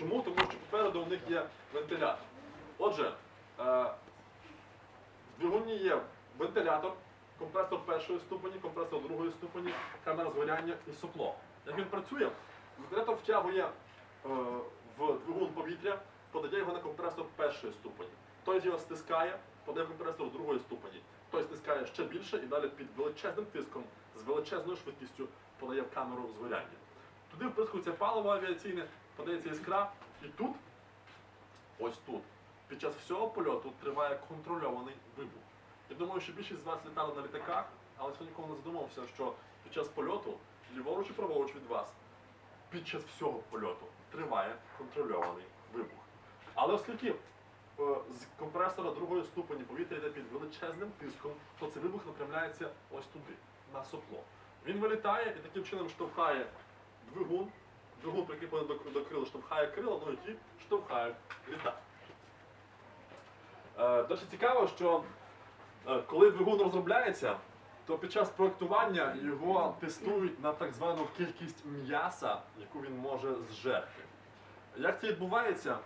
Чому? Тому що попереду у них є вентилятор. Отже, е, в двигуні є вентилятор, компресор першої ступені, компресор другої ступені, камера згоряння і сопло. Як він працює, вентилятор втягує е, в двигун повітря, подає його на компресор першої ступені. Той його стискає, подає компресор другої ступені. Той стискає ще більше і далі під величезним тиском з величезною швидкістю подає в камеру згоряння. Туди вприскується паливо авіаційне, подається іскра, і тут, ось тут, під час всього польоту триває контрольований вибух. Я думаю, що більшість з вас літали на літаках, але хто ніколи не задумався, що під час польоту, ліворуч і праворуч від вас, під час всього польоту триває контрольований вибух. Але оскільки е, з компресора другої ступені повітря йде під величезним тиском, то цей вибух напрямляється ось туди, на сопло. Він вилітає і таким чином штовхає двигун, двигун прикріплений до, до крила, штовхає крила, ну які штовхають літак. Е, Дуже цікаво, що е, коли двигун розробляється, то під час проектування його тестують на так звану кількість м'яса, яку він може зжерти. Як це відбувається?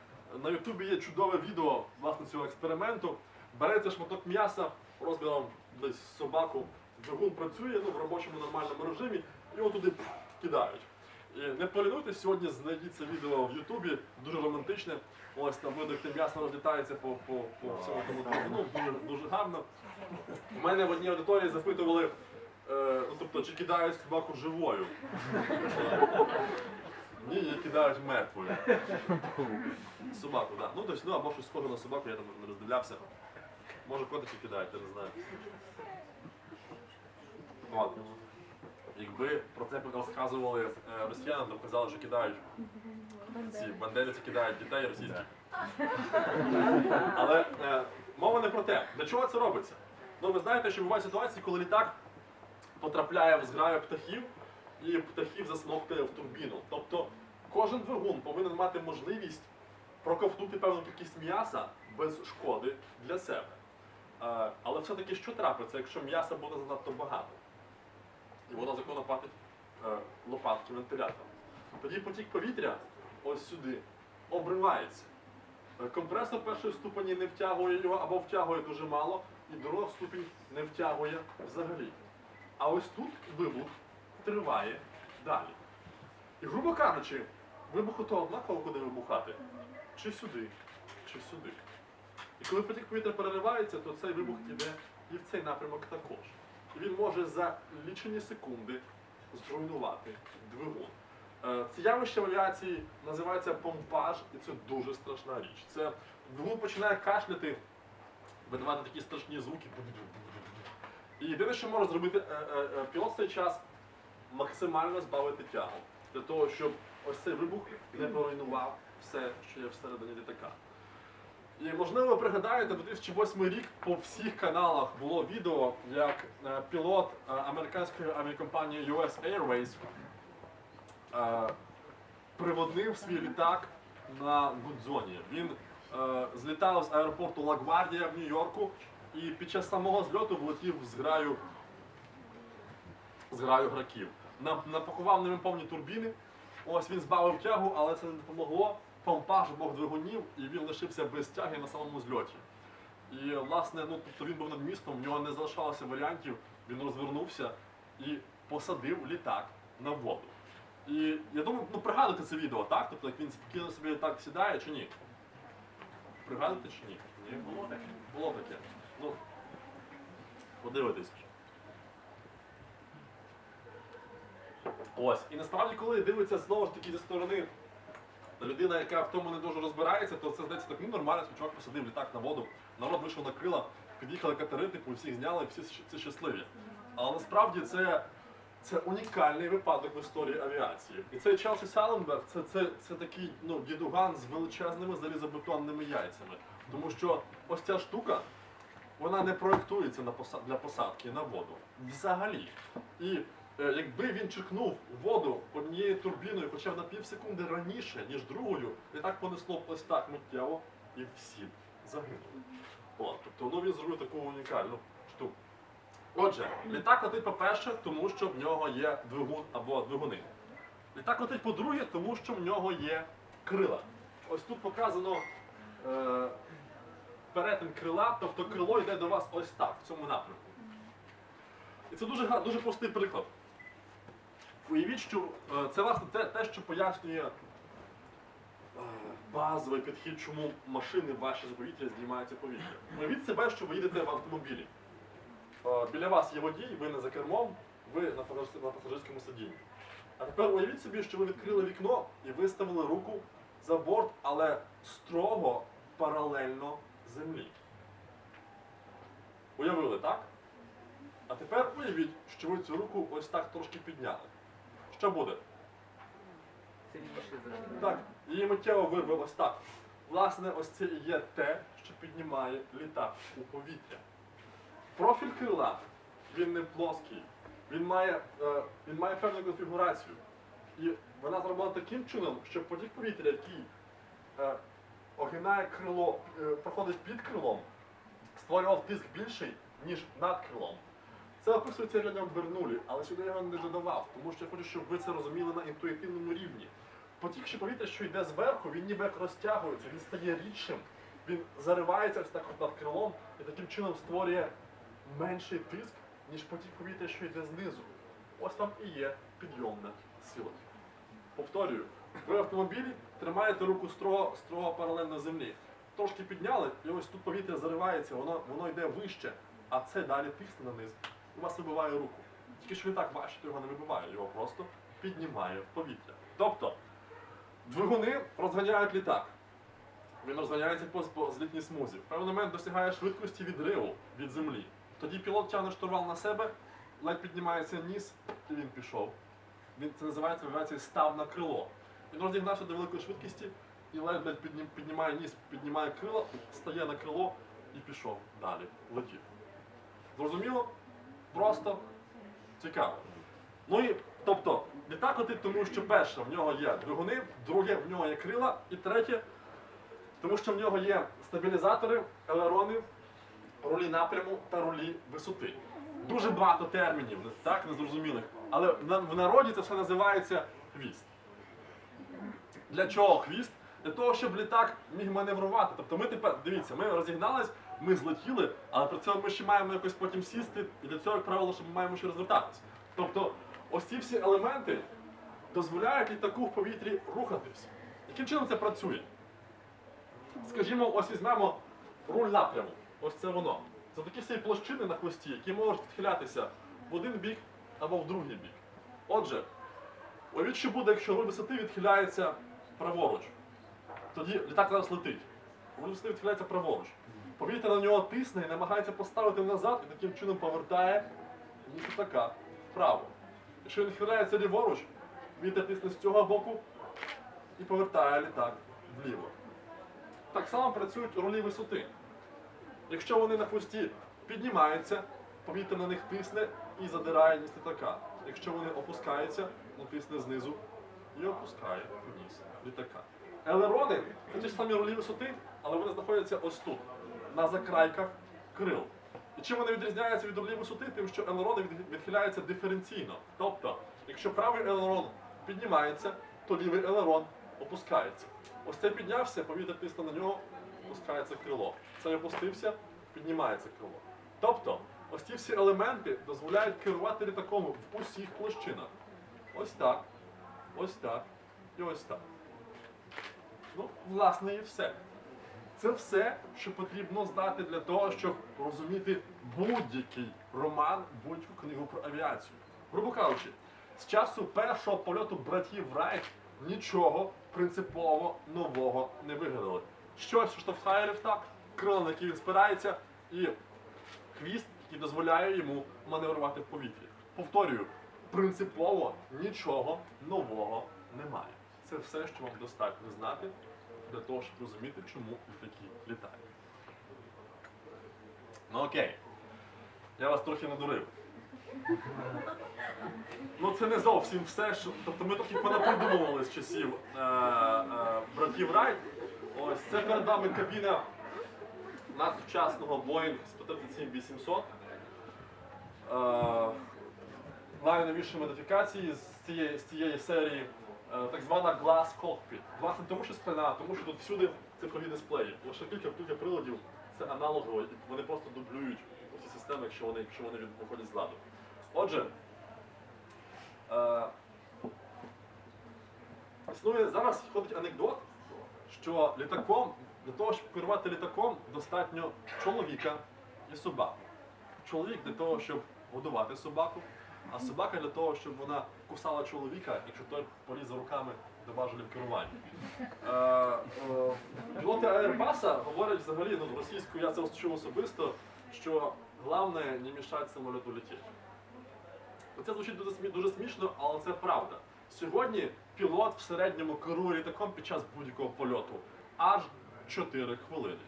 На Ютубі є чудове відео власне цього експерименту. Береться шматок м'яса розміром десь собаку, двигун працює ну, в робочому нормальному режимі, і його туди пф, кидають. І не полінуйтесь, сьогодні знайдіть це відео в Ютубі, дуже романтичне. Ось там видно, як те м'ясо розлітається по, по, по всьому тому двигуну, дуже, дуже гарно. У мене в одній аудиторії запитували, е, ну тобто, чи кидають собаку живою. Ні, її кидають мертвою. Собаку, так. Ну, тобто, ну або щось схоже на собаку, я там не роздивлявся. Може котики кидають, я не знаю. От. Якби про це розказували е, росіянам, то казали, що кидають ці бандерівці кидають дітей російських. Але е, мова не про те. Для чого це робиться? Ну, ви знаєте, що бувають ситуації, коли літак потрапляє в зграю птахів, і птахів засмоктує в турбіну. Тобто кожен двигун повинен мати можливість проковтнути певну кількість м'яса без шкоди для себе. Е, але все-таки що трапиться, якщо м'яса буде занадто багато? І воно законопатить е, лопатки вентилятора. Тоді потік повітря ось сюди обривається. Е, Компресор першої ступені не втягує його або втягує дуже мало, і друга ступінь не втягує взагалі. А ось тут вибух триває далі. І, грубо кажучи, вибуху то однаково куди вибухати. Чи сюди, чи сюди. І коли потік повітря переривається, то цей вибух іде і в цей напрямок також. Він може за лічені секунди зруйнувати двигун. Е, Це явище в авіації називається помпаж, і це дуже страшна річ. Це двигун починає кашляти, видавати такі страшні звуки. І єдине, що може зробити е, е, пілот в цей час, максимально збавити тягу. Для того, щоб ось цей вибух не поруйнував все, що є всередині літака. І можливо ви пригадаєте, 2008 рік по всіх каналах було відео, як е, пілот е, американської авіакомпанії US Airways е, приводнив свій літак на Гудзоні. Він злітав з аеропорту Лагвардія в Нью-Йорку і під час самого зльоту влетів з граю, з граю граків. На- Напакував ними повні турбіни. Ось він збавив тягу, але це не допомогло. Помпаж обох двигунів, і він лишився без тяги на самому зльоті. І власне, ну тобто він був над містом, в нього не залишалося варіантів. Він розвернувся і посадив літак на воду. І я думаю, ну пригадуйте це відео, так? Тобто як він спокійно собі так сідає чи ні? Пригадуєте чи ні? Ні, було таке. Було таке. Ну, подивитись. Ось. І насправді, коли дивиться знову ж таки зі сторони людина, яка в тому не дуже розбирається, то це здається так, ну нормально, чувак посадив літак на воду, народ вийшов на крила, під'їхали катери, типу, всіх зняли, всі ці щасливі. Але насправді це, це унікальний випадок в історії авіації. І цей Челсі Саленберг це, це, це такий ну, дідуган з величезними залізобетонними яйцями. Тому що ось ця штука, вона не проєктується на поса- для посадки на воду. Взагалі. І якби він черкнув воду однією турбіною хоча б на пів секунди раніше, ніж другою, і так понесло б ось так миттєво, і всі загинули. От, тобто ну, він зробив таку унікальну штуку. Отже, літак летить по-перше, тому що в нього є двигун або двигуни. Літак летить по-друге, тому що в нього є крила. ось тут показано е, перетин крила, тобто крило йде до вас ось так, в цьому напрямку. І це дуже, дуже простий приклад. Уявіть, що е, це власне те, те, що пояснює е, базовий підхід, чому машини ваші з повітря знімаються повітря. Уявіть себе, що ви їдете в автомобілі. Е, Біля вас є водій, ви не за кермом, ви на пасажирському сидінні. А тепер уявіть собі, що ви відкрили вікно і виставили руку за борт, але строго паралельно землі. Уявили, так? А тепер уявіть, що ви цю руку ось так трошки підняли. Що буде? Сильніше Так, її миттєво вирве ось так. Власне, ось це і є те, що піднімає літак у повітря. Профіль крила, він не плоский, він має, е, він має певну конфігурацію. І вона зроблена таким чином, що потік повітря, який е, огинає крило, е, проходить під крилом, створював тиск більший, ніж над крилом. Це описується рядом Бернулі, але сюди його не додавав, тому що я хочу, щоб ви це розуміли на інтуїтивному рівні. Потік що повітря, що йде зверху, він ніби як розтягується, він стає рідшим, він заривається ось так над крилом і таким чином створює менший тиск, ніж потік повітря, що йде знизу. Ось там і є підйомна сила. Повторюю, ви в автомобілі тримаєте руку строго, строго паралельно землі. Трошки підняли, і ось тут повітря заривається, воно, воно йде вище, а це далі тисне на низ. І вас вибиває руку. Тільки що літак бачите, його не вибиває, його просто піднімає в повітря. Тобто, двигуни розганяють літак. Він розганяється по, злітній смузі. В певний момент досягає швидкості відриву від землі. Тоді пілот тягне штурвал на себе, ледь піднімається ніс, і він пішов. Він це називається в авіації став на крило. Він розігнався до великої швидкості і ледь ледь піднім- піднімає ніс, піднімає крило, стає на крило і пішов далі. Летів. Зрозуміло? Просто цікаво. Ну і тобто, літак летить, тому що перше, в нього є двигуни, друге, в нього є крила, і третє, тому що в нього є стабілізатори, елерони, рулі напряму та рулі висоти. Дуже багато термінів, так, незрозумілих. Але в народі це все називається хвіст. Для чого хвіст? Для того, щоб літак міг маневрувати. Тобто ми тепер, дивіться, ми розігнались, ми злетіли, але при цьому ми ще маємо якось потім сісти, і для цього, як правило, що ми маємо ще розвертатися. Тобто, ось ці всі елементи дозволяють літаку в повітрі рухатись. Яким чином це працює? Скажімо, ось візьмемо руль напряму. Ось це воно. Це такі всі площини на хвості, які можуть відхилятися в один бік або в другий бік. Отже, уявіть, що буде, якщо руль висоти відхиляється праворуч. Тоді літак зараз летить. Руль висоти відхиляється праворуч. Повітря на нього тисне і намагається поставити назад і таким чином повертає ніж літака вправо. Якщо він відхиляється ліворуч, вітер тисне з цього боку і повертає літак вліво. Так само працюють рулі висоти. Якщо вони на хвості піднімаються, повітря на них тисне і задирає ніс літака. Якщо вони опускаються, ну тисне знизу і опускає ніс літака. Елерони це ті ж самі рулі висоти, але вони знаходяться ось тут, на закрайках крил. І чим вони відрізняються від рулів висоти, тим, що елерони від- відхиляються диференційно. Тобто, якщо правий елерон піднімається, то лівий елерон опускається. Ось цей піднявся, повітря тисне на нього, опускається крило. Цей опустився, піднімається крило. Тобто, ось ці всі елементи дозволяють керувати літаком в усіх площинах. Ось так, ось так і ось так. Ну, власне, і все. Це все, що потрібно знати для того, щоб розуміти будь-який роман, будь-яку книгу про авіацію. Грубо кажучи, з часу першого польоту братів Райт нічого принципово нового не вигадали. Щось що штовхає літак, крила, на які він спирається, і хвіст, який дозволяє йому маневрувати в повітрі. Повторюю, принципово нічого нового немає. Це все, що вам достатньо знати для того, щоб розуміти, чому літаки літають. Ну окей. Я вас трохи надурив. Ну це не зовсім все, що. Тобто ми трохи понапридумували з часів е, е, братів Райт. Ось це перед вами кабіна надсучасного Boeing 137-800. Е, найновіші модифікації з цієї, з цієї серії. Е, так звана Glass Cockpit. Власне, тому що скляна, тому що тут всюди цифрові дисплеї. Лише кілька, кілька приладів це аналогово, і вони просто дублюють ці системи, якщо вони, якщо вони виходять з ладу. Отже, е, існує зараз ходить анекдот, що літаком, для того, щоб керувати літаком, достатньо чоловіка і собаки. Чоловік для того, щоб годувати собаку, а собака для того, щоб вона кусала чоловіка, якщо той поліз за руками до важелів керування. Е, е, Пілоти Airbus говорять взагалі, ну, російською я це чув особисто, що головне не мішати самоліту летіти. Це звучить дуже, дуже смішно, але це правда. Сьогодні пілот в середньому керує літаком під час будь-якого польоту аж 4 хвилини.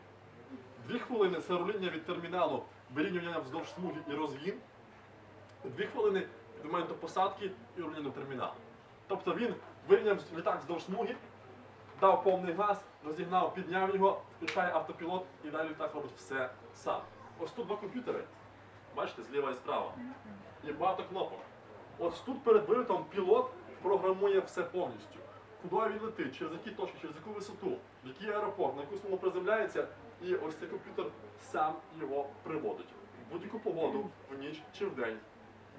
Дві хвилини це руління від терміналу, вирівнювання вздовж смуги і розгін. Дві хвилини від моменту посадки і руління до терміналу. Тобто він вирівняв літак вздовж смуги, дав повний газ, розігнав, підняв його, включає автопілот і далі літак робить все сам. Ось тут два комп'ютери. Бачите, зліва і справа. І багато кнопок. Ось тут перед вильотом пілот програмує все повністю. Куди він летить, через які точки, через яку висоту, в який аеропорт, на яку смугу приземляється, і ось цей комп'ютер сам його приводить. В будь-яку погоду, в ніч чи в день,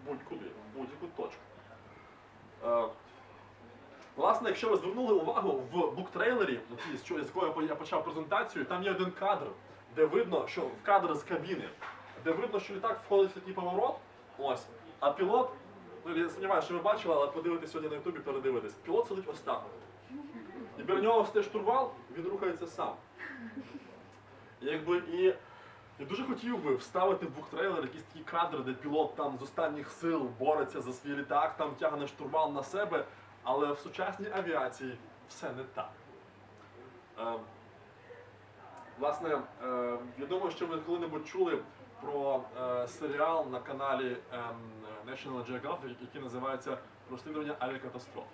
будь-куди, в будь-яку точку. Е, Власне, якщо ви звернули увагу в буктрейлері, з якого я почав презентацію, там є один кадр, де видно, що кадр з кабіни, де видно, що літак входить в такий поворот, ось, а пілот, ну я сумніваюся, що ви бачили, але подивитесь сьогодні на ютубі, передивитесь. Пілот сидить ось так. І біля нього стає штурвал, він рухається сам. Якби і. Я дуже хотів би вставити в буктрейлер якісь такі кадри, де пілот там з останніх сил бореться за свій літак, там тягне штурвал на себе, але в сучасній авіації все не так. Е, власне, е, я думаю, що ви коли-небудь чули про е, серіал на каналі ем, National Geographic, який називається Розслідування авіакатастроф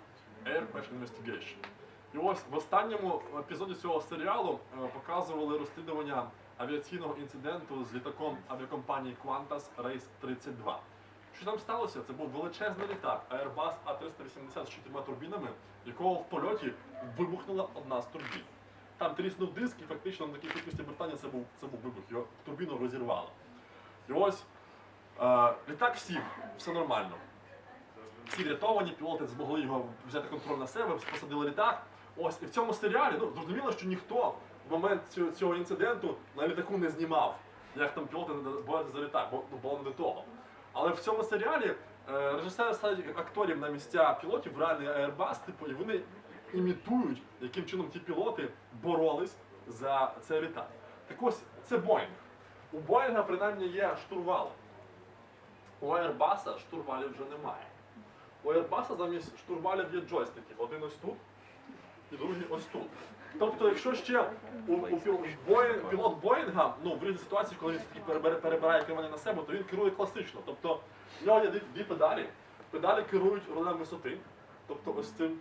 Air Crash Investigation. І ось в останньому епізоді цього серіалу е, показували розслідування авіаційного інциденту з літаком авіакомпанії Qantas Race 32. Що там сталося? Це був величезний літак Airbus A380 з чотирма турбінами, якого в польоті вибухнула одна з турбін. Там тріснув диск, і фактично на такій швидкості обертання це був, це був вибух, його турбіну розірвало. І ось е, літак сів, все нормально. Всі врятовані, пілоти змогли його взяти контроль на себе, посадили літак. Ось, і в цьому серіалі, ну, зрозуміло, що ніхто в момент цього, цього інциденту на літаку не знімав, як там пілоти борються за літак, бо ну, було не до того. Але в цьому серіалі е, режисери ставлять акторів на місця пілотів в реальний Airbus, типу, і вони імітують, яким чином ті пілоти боролись за цей літак. Так ось, це Боїнг. У Боїнга принаймні є штурвали. У Airbus штурвалів вже немає. У Airbus замість штурвалів є джойстики. Один ось тут і другий ось тут. Тобто, якщо ще у, у піл- бої- пілот Боїнга, ну в різних ситуації, коли він все-таки перебере- перебирає керування на себе, то він керує класично. Тобто в нього є дві, дві педалі. Педалі керують рулем висоти, тобто ось цим